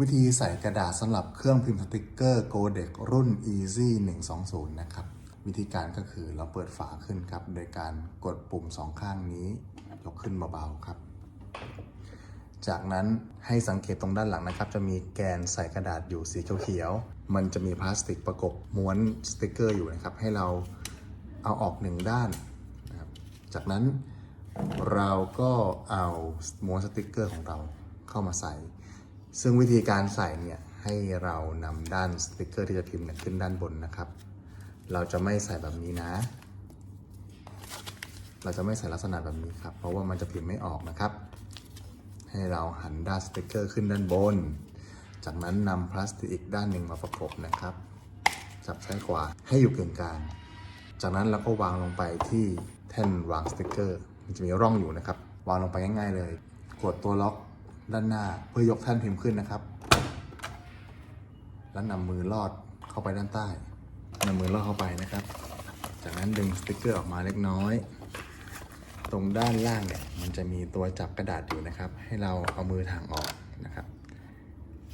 วิธีใส่กระดาษสำหรับเครื่องพิมพ์สติกเกอร์ g o d e c รุ่น Easy 120 นะครับ วิธีการก็คือเราเปิดฝาขึ้นครับ โดยการกดปุ่มสองข้างนี้ ยกขึ้นเบาๆครับ จากนั้นให้สังเกตตรงด้านหลังนะครับ จะมีแกนใส่กระดาษอยู่สีเขียวๆมันจะมีพลาสติกประกบม้วนสติกเกอร์อยู่นะครับ ให้เราเอาออกหนึ่งด้านนะครับ จากนั้นเราก็เอาม้วนสติกเกอร์ของเราเข้ามาใส่ ซึ่งวิธีการใส่เนี่ยให้เรานำด้านสติกเกอร์ที่จะพิมพ์เนี่ยขึ้นด้านบนนะครับ เราจะไม่ใส่แบบนี้นะ เราจะไม่ใส่ลักษณะแบบนี้ครับ เพราะว่ามันจะพิมพ์ไม่ออกนะครับ ให้เราหันด้านสติกเกอร์ขึ้นด้านบน จากนั้นนำพลาสติกอีกด้านหนึ่งมาประกบนะครับ จับซ้ายขวาให้อยู่กึ่งกลาง จากนั้นเราก็วางลงไปที่แท่นวางสติกเกอร์ มันจะมีร่องอยู่นะครับ วางลงไปง่ายๆเลย กดตัวล็อก ด้านหน้าเพื่อยกแท่นพิมพ์ขึ้นนะครับ แล้วนำมือลอดเข้าไปด้านใต้นำมือลอดเข้าไปนะครับ จากนั้นดึงสติกเกอร์ออกมาเล็กน้อย ตรงด้านล่างเนี่ยมันจะมีตัวจับกระดาษอยู่นะครับ ให้เราเอามือทางออกนะครับ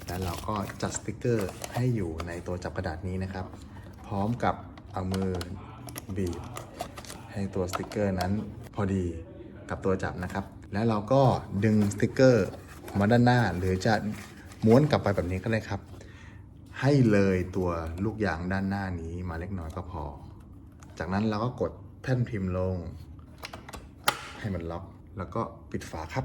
แล้วเราก็จัดสติกเกอร์ให้อยู่ในตัวจับกระดาษนี้นะครับ พร้อมกับเอามือบีบ ให้ตัวสติกเกอร์นั้นพอดีกับตัวจับนะครับ แล้วเราก็ดึงสติกเกอร์ มาด้านหน้า หรือจะม้วนกลับไปแบบนี้ก็ได้ครับ ให้เลยตัวลูกยางด้านหน้านี้มาเล็กน้อยก็พอ จากนั้นเราก็กดแท่นพิมพ์ลง ให้มันล็อก แล้วก็ปิดฝาครับ